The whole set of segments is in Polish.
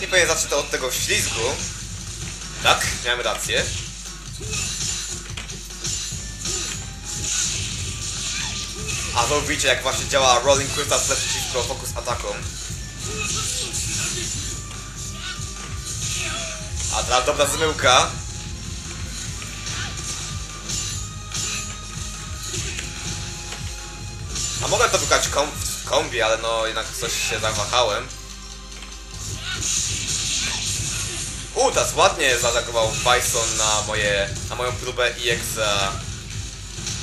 Nie powinien zacząć to od tego ślizgu. Tak, miałem rację. A to widzicie jak właśnie działa Rolling Crystal Slap przeciwko Focus atakom. A teraz dobra zmyłka. A mogę to wygrać w kombi, ale no jednak coś się zawahałem. U, teraz ładnie zaatakował Bison na moje, na moją próbę EX uh,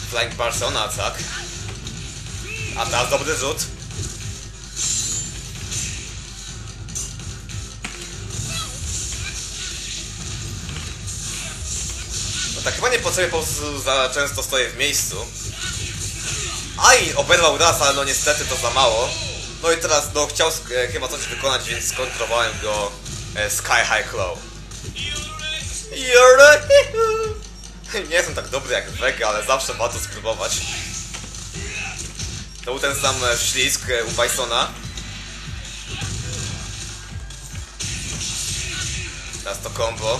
Flying Persona attack. A teraz dobry rzut. No tak chyba nie po sobie po prostu za często stoję w miejscu. Aj, oberwał raz, ale no niestety to za mało. No i teraz no chciał e, chyba coś wykonać, więc skontrolowałem go e, Sky High Claw. Nie jestem tak dobry jak Vega, ale zawsze warto spróbować. To był ten sam ślizg e, u Bisona. Teraz to combo.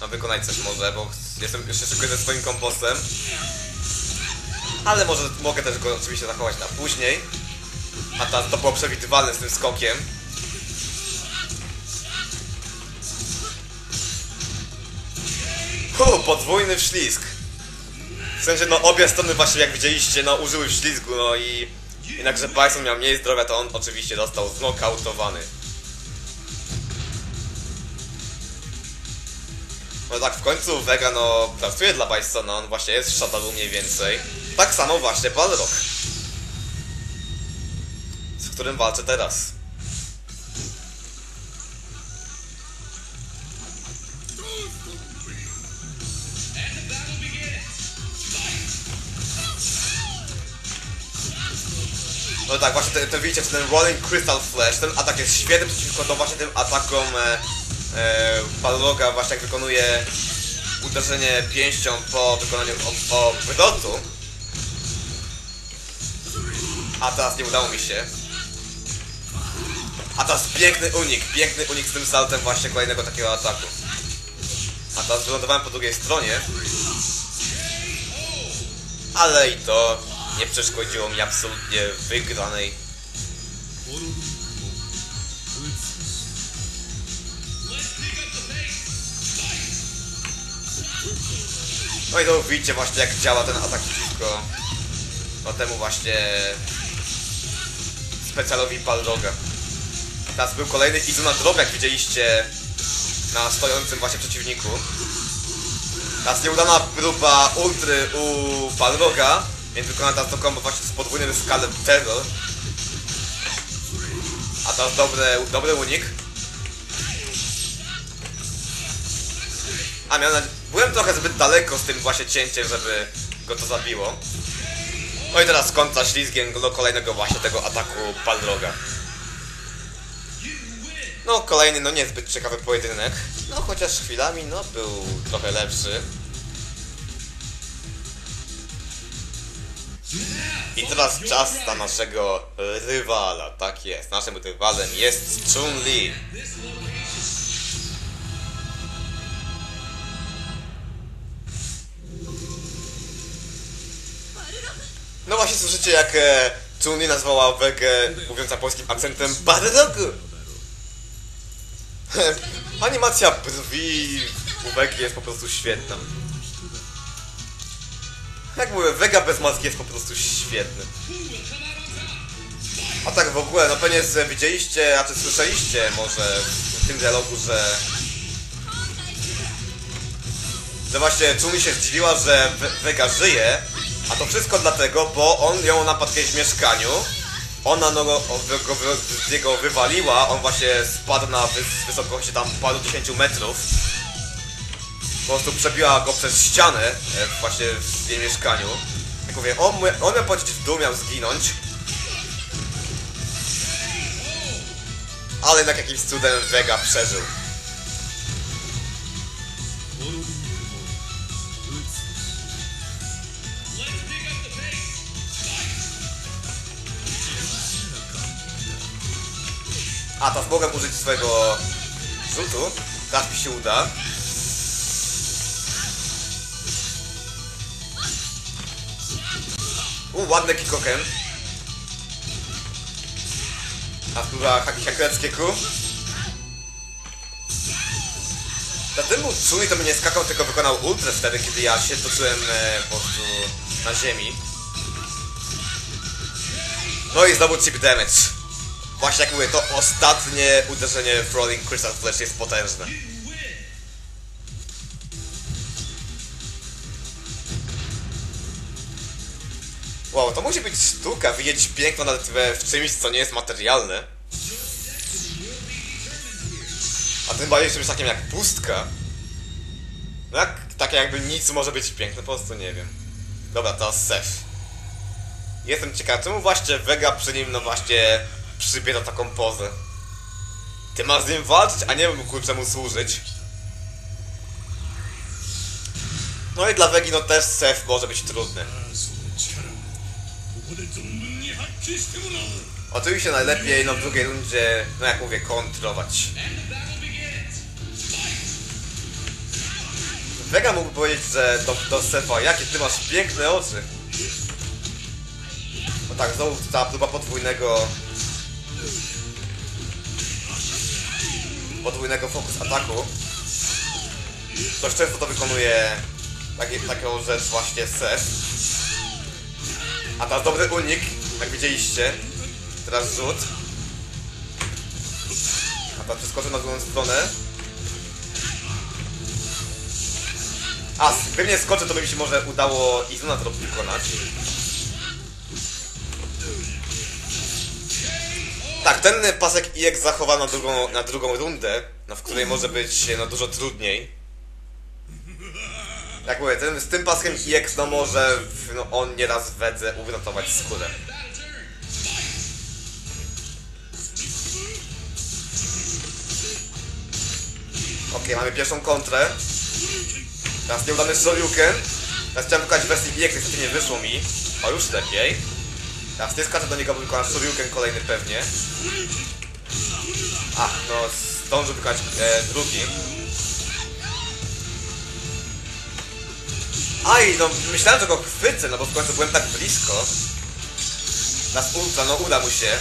No wykonać coś może, bo jestem jeszcze szykuję ze swoim kompostem. Ale może mogę też go oczywiście zachować na później. A teraz to było przewidywalne z tym skokiem. Hu, podwójny wślizg. W sensie, no obie strony właśnie jak widzieliście, no użyły wślizgu, no i... Jednakże Bison miał mniej zdrowia, to on oczywiście został znokautowany. No tak, w końcu Vega no pracuje dla Bisona, on właśnie jest w Shadowu mniej więcej. Tak samo właśnie Balrog. Z którym walczę teraz. No tak, właśnie ten, widzicie, ten Rolling Crystal Flash, ten atak jest świetny przeciwko to właśnie tym atakom e, e, Balroga, właśnie jak wykonuje uderzenie pięścią po wykonaniu obrotu. A teraz nie udało mi się. A teraz piękny unik, piękny unik z tym saltem właśnie kolejnego takiego ataku. A teraz wylądowałem po drugiej stronie. Ale i to nie przeszkodziło mi absolutnie wygranej. No i to widzicie właśnie jak działa ten atak przeciwko no temu właśnie specjalowi Balroga. Teraz był kolejny Izuna Drop, jak widzieliście na stojącym właśnie przeciwniku. Teraz nieudana próba ultry u Balroga, więc wykona teraz to combo właśnie z podwójnym skalem Terror. A teraz dobry, dobry unik. A miałem byłem trochę zbyt daleko z tym właśnie cięciem, żeby go to zabiło. No i teraz kontra ślizgiem do kolejnego właśnie tego ataku Balroga. No kolejny, no niezbyt ciekawy pojedynek. No chociaż chwilami, no był trochę lepszy. I teraz czas na naszego rywala, tak jest. Naszym rywalem jest Chun-Li. No właśnie słyszycie jak e, Chun-Li nazwała Wegę, mówiąc polskim akcentem, Barrogu. Animacja brwi u Wegi jest po prostu świetna. Jak mówię, Vega bez maski jest po prostu świetny. A tak w ogóle, no pewnie widzieliście, a czy słyszeliście może w tym dialogu, że... Że właśnie Chun się zdziwiła, że Vega żyje, a to wszystko dlatego, bo on ją napadł kiedyś w mieszkaniu, ona no, go, go, z niego wywaliła, on właśnie spadł na wys wysokości tam paru dziesięciu metrów. Po prostu przebiła go przez ścianę e, właśnie w jej mieszkaniu. Jak mówię, on, on miał polecieć w dół, miał zginąć. Ale jednak jakimś cudem Vega przeżył. A, teraz mogę użyć swojego rzutu. Teraz mi się uda. U, ładne kikoken. A spróba haki hakereckiego. Dlatego był Tsui to mnie nie skakał, tylko wykonał ultrę wtedy, kiedy ja się toczyłem e, po prostu na ziemi. No i znowu chip damage. Właśnie jak mówię, to ostatnie uderzenie Rolling Crystal Flash jest potężne. Wow, to musi być sztuka, widzieć piękno we, w czymś, co nie jest materialne. A tym bardziej w czymś takim jak pustka. No jak, takie jakby nic może być piękne, po prostu nie wiem. Dobra, to Seth. Jestem ciekaw, czemu właśnie Vega przy nim, no właśnie, przybiera taką pozę. Ty masz z nim walczyć, a nie wiem ku czemu służyć. No i dla Vegi, no też Seth może być trudny. Oczywiście najlepiej, no w drugiej rundzie, no jak mówię, kontrować. Vega mógłby powiedzieć, że do, do Sefa, jakie ty masz piękne oczy. No tak, znowu ta próba podwójnego... Podwójnego fokus ataku. Dość często to wykonuje takie, taką rzecz właśnie Seth. A teraz dobry unik, jak widzieliście. Teraz rzut. A teraz przeskoczę na drugą stronę. A, gdybym nie skoczę, to by mi się może udało Izuna drop wykonać. Tak, ten pasek IX zachowa na drugą, na drugą rundę, no, w której może być no, dużo trudniej. Jak mówię, ten, z tym paskiem IX no może w- no, on nieraz wedze uratować skórę. Okej, mamy pierwszą kontrę. Teraz nieudany Shoryuken. Teraz chciałem wykonać wersję GX, niestety nie wyszło mi. O, już lepiej. Teraz nie skaczę do niego, bo wykonam Shoryuken kolejny pewnie. Ach, no zdążył wykonać e, drugi. Aj, no myślałem, że go chwycę, no bo w końcu byłem tak blisko. Nas ultra, no uda mu się.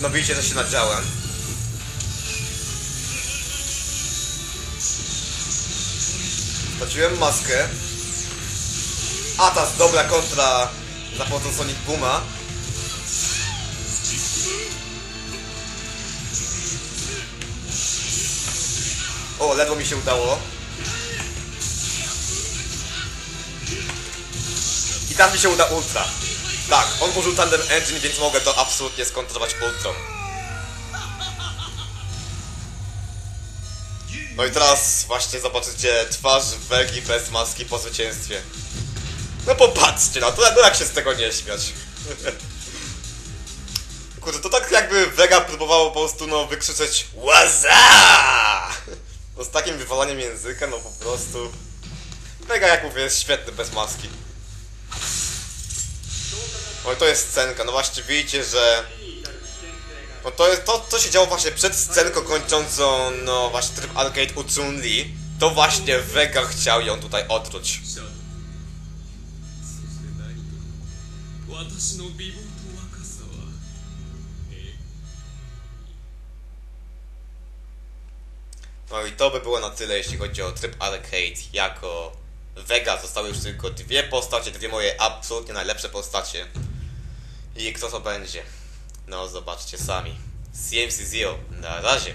No widzicie, że się nadziałem. Straciłem maskę. A ta dobra kontra za pomocą Sonic Booma. O, ledwo mi się udało. Mi się uda Ultra. Tak, on użył Tandem Engine, więc mogę to absolutnie skontrować Ultrą. No i teraz właśnie zobaczycie twarz Wegi bez maski po zwycięstwie. No popatrzcie na to, no jak się z tego nie śmiać. Kurde, to tak jakby Vega próbowało po prostu no wykrzyczeć Łaza! No z takim wywalaniem języka, no po prostu... Vega jak mówię jest świetny bez maski. Oj, to jest scenka, no właśnie widzicie, że... No to jest to, co się działo właśnie przed scenką kończącą, no właśnie tryb arcade u chun To właśnie Vega chciał ją tutaj otruć. No i to by było na tyle, jeśli chodzi o tryb arcade jako Vega. Zostały już tylko dwie postacie, dwie moje absolutnie najlepsze postacie. I kto to będzie? No zobaczcie sami. CMC Zio, na razie.